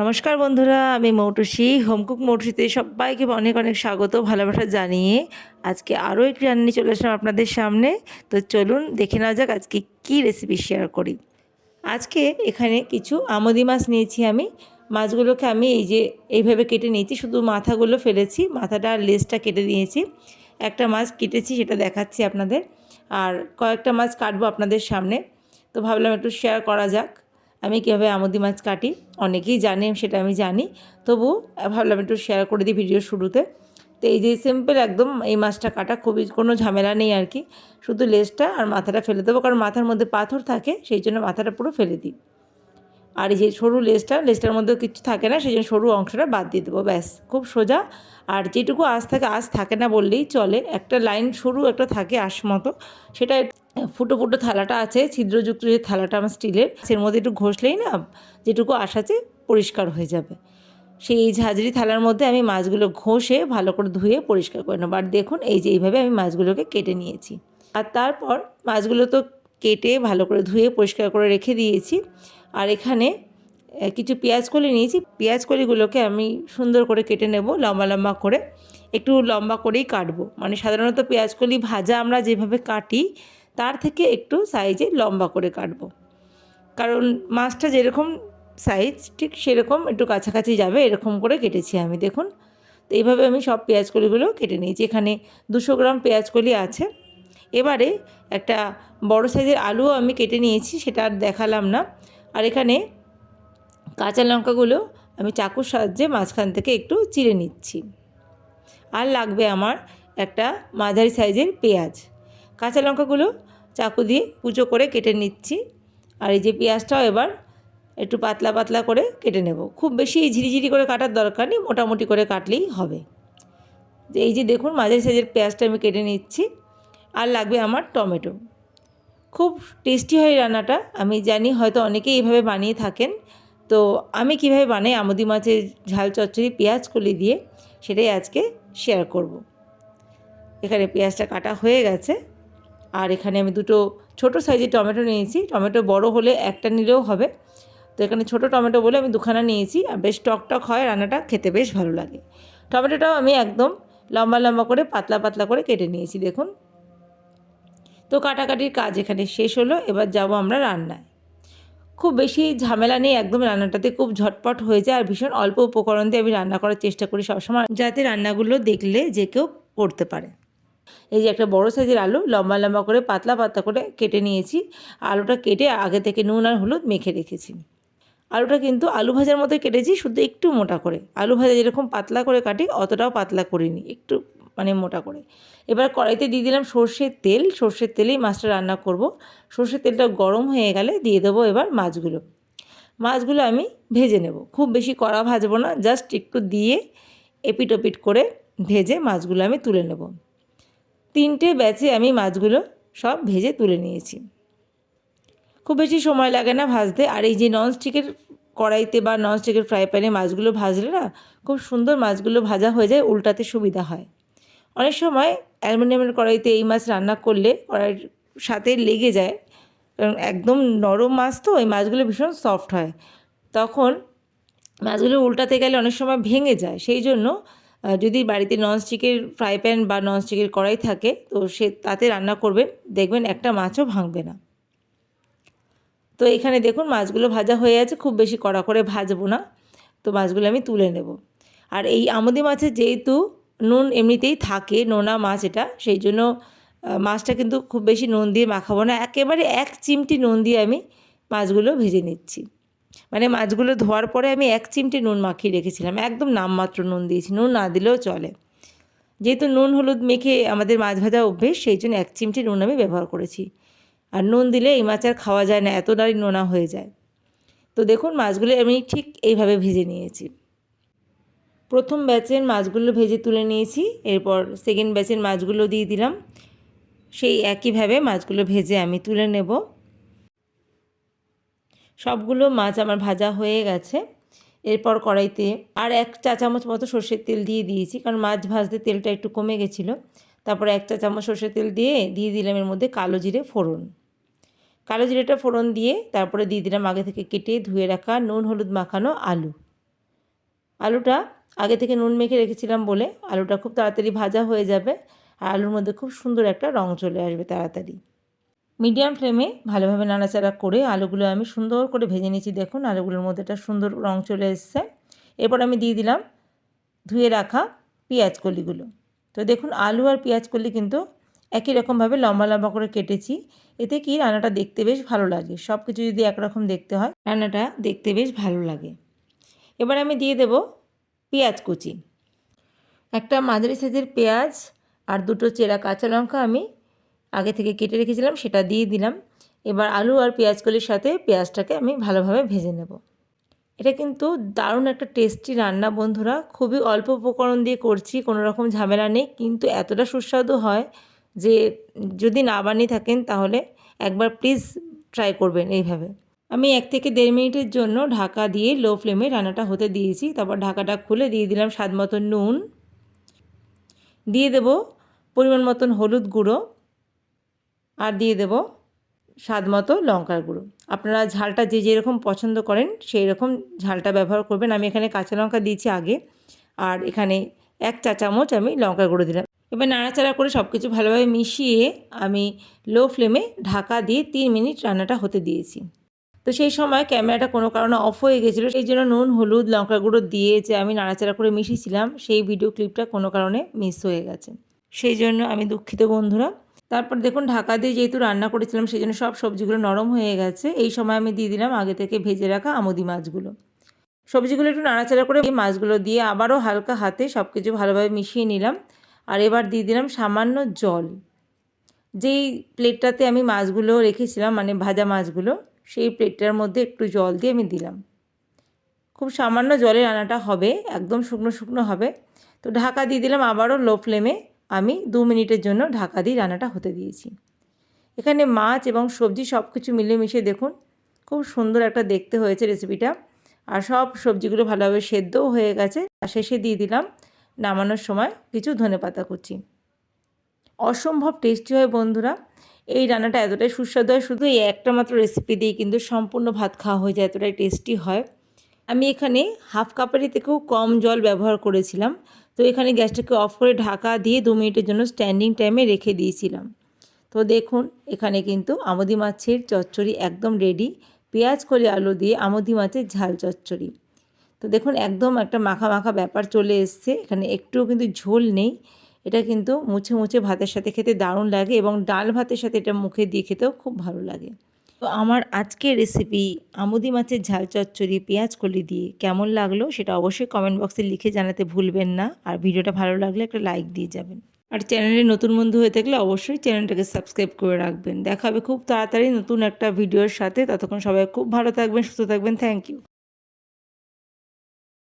নমস্কার বন্ধুরা, আমি মৌটুসি হোমকুক মৌটুসিতে সবাইকে অনেক অনেক স্বাগত, ভালোবাসা জানিয়ে আজকে আরও একটি রান্নি চলে আসলাম আপনাদের সামনে। তো চলুন দেখে নেওয়া যাক আজকে কী রেসিপি শেয়ার করি। আজকে এখানে কিছু আমদি মাছ নিয়েছি আমি। মাছগুলোকে আমি এই যে এইভাবে কেটে নিয়েছি, শুধু মাথাগুলো ফেলেছি, মাথাটা আর লেজটা কেটে দিয়েছি একটা মাছ কেটেছি, সেটা দেখাচ্ছি আপনাদের। আর কয়েকটা মাছ কাটবো আপনাদের সামনে। তো ভাবলাম একটু শেয়ার করা যাক। আমি কীভাবে আমদি মাছ কাটি? অনেকেই জানে, সেটা আমি জানি। তবু ভাবলাম একটু শেয়ার করে দিই ভিডিও শুরুতে। তো এই যে সিম্পল একদম এই মাছটা কাটা, খুবই কোনো ঝামেলা নেই আর কি। শুধু লেজটা আর মাথাটা ফেলে দেবো, কারণ মাথার মধ্যে পাথর থাকে, সেই জন্য মাথাটা পুরো ফেলে দিই। আর এই যে সরু লেজটা, লেজটার মধ্যেও কিছু থাকে না, সেই জন্য সরু অংশটা বাদ দিয়ে দেবো, ব্যাস। খুব সোজা। আর যেটুকু আঁশ থাকে আঁশ থাকে না বললেই চলে। একটা লাইন সরু একটা থাকে আঁশ মতো। সেটা ফুটো ফুটো থালাটা আছে, ছিদ্রযুক্ত যে থালাটা আমার স্টিলের, সের মধ্যে একটু ঘষলেই না যেটুকু আছে পরিষ্কার হয়ে যাবে। সেই ঝাঁঝরি থালার মধ্যে আমি মাছগুলো ঘষে ভালো করে ধুয়ে পরিষ্কার করে নেব। আর দেখুন, এই যে এইভাবে আমি মাছগুলোকে কেটে নিয়েছি। আর তারপর মাছগুলো তো কেটে ভালো করে ধুয়ে পরিষ্কার করে রেখে দিয়েছি। আর এখানে কিছু পেঁয়াজ কলি নিয়েছি। পেঁয়াজ কলিগুলোকে আমি সুন্দর করে কেটে নেব, লম্বা লম্বা করে। একটু লম্বা করেই কাটবো। মানে সাধারণত পেঁয়াজ কলি ভাজা আমরা যেভাবে কাটি তার থেকে একটু সাইজে লম্বা করে কাটবো। কারণ মাছটা যেরকম সাইজ ঠিক সেরকম একটু কাছাকাছি যাবে, এরকম করে কেটেছি আমি, দেখুন। তো এইভাবে আমি সব পেঁয়াজ কলিগুলো কেটে নিয়েছি। এখানে দুশো গ্রাম পেঁয়াজ কলি আছে। এবারে একটা বড় সাইজের আলুও আমি কেটে নিয়েছি, সেটা আর দেখালাম না। আর এখানে কাঁচা লঙ্কাগুলো আমি চাকুর সাহায্যে মাঝখান থেকে একটু চিড়ে নিচ্ছি। আর লাগবে আমার একটা মাঝারি সাইজের পেঁয়াজ। কাঁচা লঙ্কাগুলো চাকু দিয়ে কুচো করে কেটে নিচ্ছি। আর এই যে পেঁয়াজটাও এবার একটু পাতলা পাতলা করে কেটে নেব। খুব বেশি ঝিরিঝিরি করে কাটার দরকার নেই, মোটামুটি করে কাটলেই হবে। এই যে দেখুন, মাঝারি সাইজের পেঁয়াজটা আমি কেটে নিচ্ছি। আর লাগবে আমার টমেটো। খুব টেস্টি হয় রান্নাটা। আমি জানি হয়তো অনেকেই এইভাবে বানিয়ে থাকেন। তো আমি কীভাবে বানাই আমদি মাছের ঝাল চচ্চড়ি পেঁয়াজ কলি দিয়ে, সেটাই আজকে শেয়ার করব। এখানে পেঁয়াজটা কাটা হয়ে গেছে। আর এখানে আমি দুটো ছোট সাইজের টমেটো নিয়েছি। টমেটো বড় হলে একটা নিলেও হবে। তো এখানে ছোট টমেটো বলে আমি দুখানা নিয়েছি। আর বেশ টক টক হয়, রান্নাটা খেতে বেশ ভালো লাগে। টমেটোটাও আমি একদম লম্বা লম্বা করে, পাতলা পাতলা করে কেটে নিয়েছি, দেখুন। তো কাটাকাটির কাজ এখানে শেষ হলো, এবার যাব আমরা রান্নায়। খুব বেশি ঝামেলা নেই, একদম রান্নাটাতে খুব ঝটপট হয়ে যায়। আর ভীষণ অল্প উপকরণ দিয়ে আমি রান্না করার চেষ্টা করি সবসময়, যাতে রান্নাগুলো দেখলে যে কেউ করতে পারে। এই যে একটা বড় সাইজের আলু, লম্বা লম্বা করে, পাতলা পাতলা করে কেটে নিয়েছি। আলুটা কেটে আগে থেকে নুন আর হলুদ মেখে রেখেছি। আলুটা কিন্তু আলু ভাজার মতো কেটেছি, শুধু একটু মোটা করে। আলু ভাজা যেরকম পাতলা করে কাটি, অতটাও পাতলা করিনি, একটু মানে মোটা করে। এবার কড়াইতে দিয়ে দিলাম সর্ষের তেল। সর্ষের তেলেই মাছটা রান্না করব। সর্ষের তেলটা গরম হয়ে গেলে দিয়ে দেবো এবার মাছগুলো। মাছগুলো আমি ভেজে নেব। খুব বেশি কড়া ভাজবো না, জাস্ট একটু দিয়ে এপিট ওপিট করে ভেজে মাছগুলো আমি তুলে নেব। তিনটে ব্যাচে আমি মাছগুলো সব ভেজে তুলে নিয়েছি। খুব বেশি সময় লাগে না ভাজতে। আর এই যে ননস্টিকের কড়াইতে বা ননস্টিকের ফ্রাই প্যানে মাছগুলো ভাজলে না, খুব সুন্দর মাছগুলো ভাজা হয়ে যায়, উল্টাতে সুবিধা হয়। অনেক সময় অ্যালুমিনিয়ামের কড়াইতে এই মাছ রান্না করলে কড়াইয়ের সাথে লেগে যায়, কারণ একদম নরম মাছ তো, ওই মাছগুলো ভীষণ সফট হয়। তখন মাছগুলো উল্টাতে গেলে অনেক সময় ভেঙে যায়, সেই জন্য যদি বাড়িতে ননস্টিকের ফ্রাই প্যান বা ননস্টিকের কড়াই থাকে, তো সে তাতে রান্না করবেন দেখবেন একটা মাছও ভাঙবে না। তো এখানে দেখুন, মাছগুলো ভাজা হয়ে আছে খুব বেশি কড়া করে ভাজবো না। তো মাছগুলো আমি তুলে নেব। আর এই আমদি মাছের যেহেতু নুন এমনিতেই থাকে, নোনা মাছ এটা, সেই জন্য মাছটা কিন্তু খুব বেশি নুন দিয়ে মাখাবো না। একেবারে এক চিমটি নুন দিয়ে আমি মাছগুলো ভেজে নিচ্ছি। মানে মাছগুলো ধোয়ার পরে আমি এক চিমটি নুন মাখিয়ে রেখেছিলাম, একদম নামমাত্র নুন দিয়েছি, নুন না দিলেও চলে। যেহেতু নুন হলুদ মেখে আমাদের মাছ ভাজা অভ্যেস, সেই জন্য এক চিমটি নুন আমি ব্যবহার করেছি। আর নুন দিলে এই মাছ আর খাওয়া যায় না, এত এতটাই নোনা হয়ে যায়। তো দেখুন, মাছগুলো আমি ঠিক এইভাবে ভেজে নিয়েছি। প্রথম ব্যাচের মাছগুলো ভেজে তুলে নিয়েছি, এরপর সেকেন্ড ব্যাচের মাছগুলো দিয়ে দিলাম। সেই একইভাবে মাছগুলো ভেজে আমি তুলে নেব। সবগুলো মাছ আমার ভাজা হয়ে গেছে। এরপর কড়াইতে আর এক চা চামচ মতো সর্ষের তেল দিয়ে দিয়েছি, কারণ মাছ ভাজতে তেলটা একটু কমে গেছিল। তারপরে এক চা চামচ সর্ষের তেল দিয়ে দিয়ে দিলাম এর মধ্যে কালো জিরে ফোড়ন। কালো জিরেটা ফোড়ন দিয়ে তারপরে দিয়ে দিলাম আগে থেকে কেটে ধুয়ে রাখা নুন, হলুদ মাখানো আলু। আলুটা আগে থেকে নুন মেখে রেখেছিলাম বলে আলুটা খুব তাড়াতাড়ি ভাজা হয়ে যাবে, আর আলুর মধ্যে খুব সুন্দর একটা রং চলে আসবে তাড়াতাড়ি। মিডিয়াম ফ্লেমে ভালোভাবে নাড়াচাড়া করে আলুগুলো আমি সুন্দর করে ভেজে নিয়েছি। দেখুন, আলুগুলোর মধ্যে একটা সুন্দর রং চলে এসছে। এরপর আমি দিয়ে দিলাম ধুয়ে রাখা পেঁয়াজ কলিগুলো। তো দেখুন, আলু আর পেঁয়াজ কলি কিন্তু একই রকমভাবে লম্বা লম্বা করে কেটেছি। এতে কি রান্নাটা দেখতে বেশ ভালো লাগে। সব কিছু যদি একরকম দেখতে হয়, রান্নাটা দেখতে বেশ ভালো লাগে। এবার আমি দিয়ে দেব পেঁয়াজ কুচি। একটা মাঝারি সাইজের পেঁয়াজ আর দুটো চেরা কাঁচা লঙ্কা আমি আগে থেকে কেটে রেখেছিলাম, সেটা দিয়ে দিলাম। এবার আলু আর পেঁয়াজকলির সাথে পেঁয়াজটাকে আমি ভালোভাবে ভেজে নেব। এটা কিন্তু দারুণ একটা টেস্টি রান্না বন্ধুরা। খুবই অল্প উপকরণ দিয়ে করছি, কোনো রকম ঝামেলা নেই, কিন্তু এতটা সুস্বাদু হয় যে যদি না বানিয়ে থাকেন তাহলে একবার প্লিজ ট্রাই করবেন এইভাবে। আমি এক থেকে দেড় মিনিটের জন্য ঢাকা দিয়ে লো ফ্লেমে রান্নাটা হতে দিয়েছি। তারপর ঢাকাটা খুলে দিয়ে দিলাম স্বাদ মতো নুন। দিয়ে দেব পরিমাণ মতন হলুদ গুঁড়ো। আর দিয়ে দেব স্বাদ মতো লঙ্কার গুঁড়ো। আপনারা ঝালটা যে যেরকম পছন্দ করেন সেই রকম ঝালটা ব্যবহার করবেন। আমি এখানে কাঁচা লঙ্কা দিয়েছি আগে, আর এখানে এক চা চামচ আমি লঙ্কার গুঁড়ো দিলাম। এবার নাড়াচাড়া করে সব কিছু ভালোভাবে মিশিয়ে আমি লো ফ্লেমে ঢাকা দিয়ে তিন মিনিট রান্নাটা হতে দিয়েছি। তো সেই সময় ক্যামেরাটা কোনো কারণে অফ হয়ে গেছিল, সেই জন্য নুন, হলুদ, লঙ্কার গুঁড়ো দিয়ে যে আমি নাড়াচাড়া করে মিশিয়েছিলাম, সেই ভিডিও ক্লিপটা কোনো কারণে মিস হয়ে গেছে। সেই জন্য আমি দুঃখিত বন্ধুরা। তারপর দেখুন ঢাকা দিয়ে যেহেতু রান্না করেছিলাম সেই জন্য সব সবজিগুলো নরম হয়ে গেছে। এই সময় আমি দিয়ে দিলাম আগে থেকে ভেজে রাখা আমুদি মাছগুলো। সবজিগুলো একটু নাড়াচাড়া করে এই মাছগুলো দিয়ে আবারও হালকা হাতে সব কিছু ভালোভাবে মিশিয়ে নিলাম। আর এবার দিয়ে দিলাম সামান্য জল। যেই প্লেটটাতে আমি মাছগুলো রেখেছিলাম মানে ভাজা মাছগুলো, সেই প্লেটটার মধ্যে একটু জল দিয়ে আমি দিলাম। খুব সামান্য জলে রান্নাটা হবে, একদম শুকনো শুকনো হবে। তো ঢাকা দিয়ে দিলাম আবারও লো ফ্লেমে আমি দু মিনিটের জন্য ঢাকা দিয়ে রান্নাটা হতে দিয়েছি। এখানে মাছ এবং সবজি সব কিছু মিলেমিশে দেখুন, খুব সুন্দর একটা দেখতে হয়েছে রেসিপিটা। আর সব সবজিগুলো ভালোভাবে সেদ্ধও হয়ে গেছে। আর শেষে দিয়ে দিলাম নামানোর সময় কিছু ধনে পাতা কুচি। অসম্ভব টেস্টি হয় বন্ধুরা। এই রান্নাটা এতটাই সুস্বাদু হয়, শুধু এই একটা মাত্র রেসিপি দিয়ে কিন্তু সম্পূর্ণ ভাত খাওয়া হয়ে যায়, এতটাই টেস্টি হয়। আমি এখানে হাফ কাপের থেকেও কম জল ব্যবহার করেছিলাম। তো এখানে গ্যাসটাকে অফ করে ঢাকা দিয়ে দু মিনিটের জন্য স্ট্যান্ডিং টাইমে রেখে দিয়েছিলাম। তো দেখুন, এখানে কিন্তু আমদি মাছের চচ্চড়ি একদম রেডি পেঁয়াজ, কলি, আলু দিয়ে আমদি মাছের ঝাল চচ্চড়ি। তো দেখুন, একদম একটা মাখা মাখা ব্যাপার চলে এসছে। এখানে একটুও কিন্তু ঝোল নেই। এটা কিন্তু মুছে মুছে ভাতের সাথে খেতে দারুণ লাগে এবং ডাল ভাতের সাথে এটা মুখে দিয়ে খেতেও খুব ভালো লাগে। তো আমার আজকের রেসিপি আমুদি মাছের ঝাল চচ্চড়ি, পেঁয়াজ কলি দিয়ে কেমন লাগল সেটা অবশ্যই কমেন্ট বক্সে লিখে জানাতে ভুলবেন না। আর ভিডিওটা ভালো লাগলে একটা লাইক দিয়ে যাবেন। আর চ্যানেলে নতুন বন্ধু হয়ে থাকলে অবশ্যই চ্যানেলটাকে সাবস্ক্রাইব করে রাখবেন। দেখা হবে খুব তাড়াতাড়ি নতুন একটা ভিডিওর সাথে। ততক্ষণ সবাই খুব ভালো থাকবেন, সুস্থ থাকবেন। Thank you